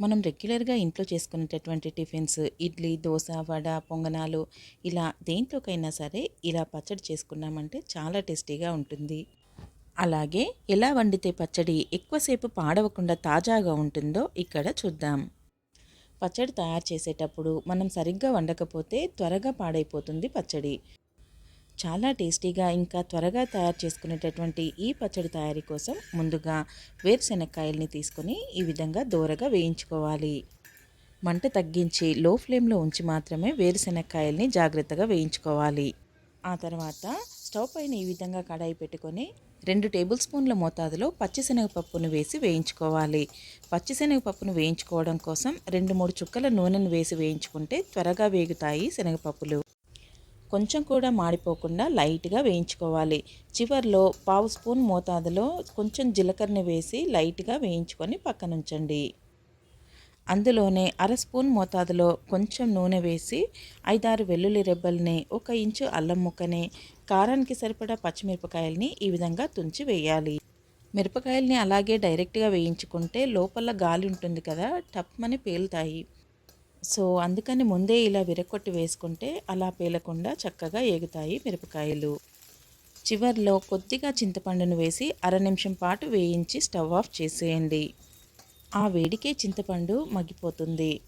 మనం రెగ్యులర్గా ఇంట్లో చేసుకునేటటువంటి టిఫిన్స్ ఇడ్లీ దోశ వడ పొంగనాలు ఇలా దేంట్లోకైనా సరే ఇలా పచ్చడి చేసుకున్నామంటే చాలా టేస్టీగా ఉంటుంది. అలాగే ఎలా వండితే పచ్చడి ఎక్కువసేపు పాడవకుండా తాజాగా ఉంటుందో ఇక్కడ చూద్దాం. పచ్చడి తయారు చేసేటప్పుడు మనం సరిగ్గా వండకపోతే త్వరగా పాడైపోతుంది పచ్చడి. చాలా టేస్టీగా ఇంకా త్వరగా తయారు చేసుకునేటటువంటి ఈ పచ్చడి తయారీ కోసం ముందుగా వేరుశెనక్కాయల్ని తీసుకొని ఈ విధంగా దోరగా వేయించుకోవాలి. మంట తగ్గించి లో ఫ్లేమ్లో ఉంచి మాత్రమే వేరుశెనక్కాయల్ని జాగ్రత్తగా వేయించుకోవాలి. ఆ తర్వాత స్టవ్ పైన ఈ విధంగా కడాయి పెట్టుకొని రెండు టేబుల్ స్పూన్ల మోతాదులో పచ్చిశనగపప్పును వేసి వేయించుకోవాలి. పచ్చిశనగపప్పును వేయించుకోవడం కోసం రెండు మూడు చుక్కల నూనెను వేసి వేయించుకుంటే త్వరగా వేగుతాయి శనగపప్పులు. కొంచెం కూడా మాడిపోకుండా లైట్గా వేయించుకోవాలి. చివరిలో పావు స్పూన్ మోతాదులో కొంచెం జీలకర్రని వేసి లైట్గా వేయించుకొని పక్కనుంచండి. అందులోనే అర స్పూన్ మోతాదులో కొంచెం నూనె వేసి ఐదారు వెల్లుల్లి రెబ్బల్ని ఒక ఇంచు అల్లం ముక్కని కారానికి సరిపడా పచ్చిమిరపకాయల్ని ఈ విధంగా తుంచి వేయాలి. మిరపకాయల్ని అలాగే డైరెక్ట్గా వేయించుకుంటే లోపల గాలి ఉంటుంది కదా టప్మని పేలుతాయి. సో అందుకని ముందే ఇలా విరగొట్టి వేసుకుంటే అలా పేలకుండా చక్కగా ఏగుతాయి మిరపకాయలు. చివర్లో కొద్దిగా చింతపండును వేసి అర నిమిషం పాటు వేయించి స్టవ్ ఆఫ్ చేసేయండి. ఆ వేడికే చింతపండు మగ్గిపోతుంది.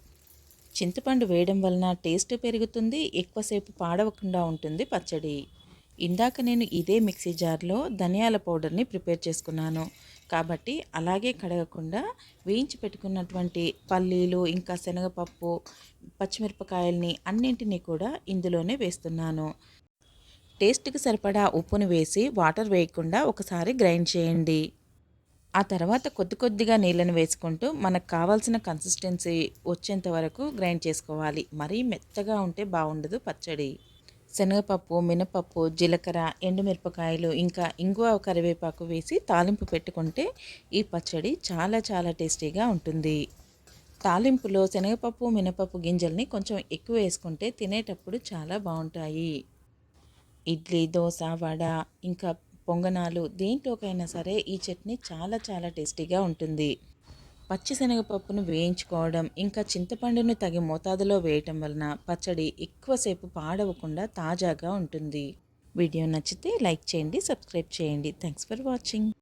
చింతపండు వేయడం వలన టేస్ట్ పెరుగుతుంది ఎక్కువసేపు పాడవకుండా ఉంటుంది పచ్చడి. ఇందాక నేను ఇదే మిక్సీ జార్లో ధనియాల పౌడర్ని ప్రిపేర్ చేసుకున్నాను. కాబట్టి అలాగే కడగకుండా వేయించి పెట్టుకున్నటువంటి పల్లీలు ఇంకా శనగపప్పు పచ్చిమిరపకాయల్ని అన్నింటినీ కూడా ఇందులోనే వేస్తున్నాను. టేస్ట్కి సరిపడా ఉప్పును వేసి వాటర్ వేయకుండా ఒకసారి గ్రైండ్ చేయండి. ఆ తర్వాత కొద్ది కొద్దిగా నీళ్ళని వేసుకుంటూ మనకు కావాల్సిన కన్సిస్టెన్సీ వచ్చేంత వరకు గ్రైండ్ చేసుకోవాలి. మరీ మెత్తగా ఉంటే బాగుండదు పచ్చడి. శనగపప్పు మినపప్పు జీలకర్ర ఎండుమిరపకాయలు ఇంకా ఇంగువ కరివేపాకు వేసి తాలింపు పెట్టుకుంటే ఈ పచ్చడి చాలా చాలా టేస్టీగా ఉంటుంది. తాలింపులో శనగపప్పు మినపప్పు గింజల్ని కొంచెం ఎక్కువ వేసుకుంటే తినేటప్పుడు చాలా బాగుంటాయి. ఇడ్లీ దోశ వడ ఇంకా పొంగనాలు దేంట్లోకైనా సరే ఈ చట్నీ చాలా చాలా టేస్టీగా ఉంటుంది. పచ్చిశనగపప్పును వేయించుకోవడం ఇంకా చింతపండును తగి మోతాదులో వేయటం వలన పచ్చడి ఎక్కువసేపు పాడవకుండా తాజాగా ఉంటుంది. వీడియో నచ్చితే లైక్ చేయండి సబ్స్క్రైబ్ చేయండి. Thanks for watching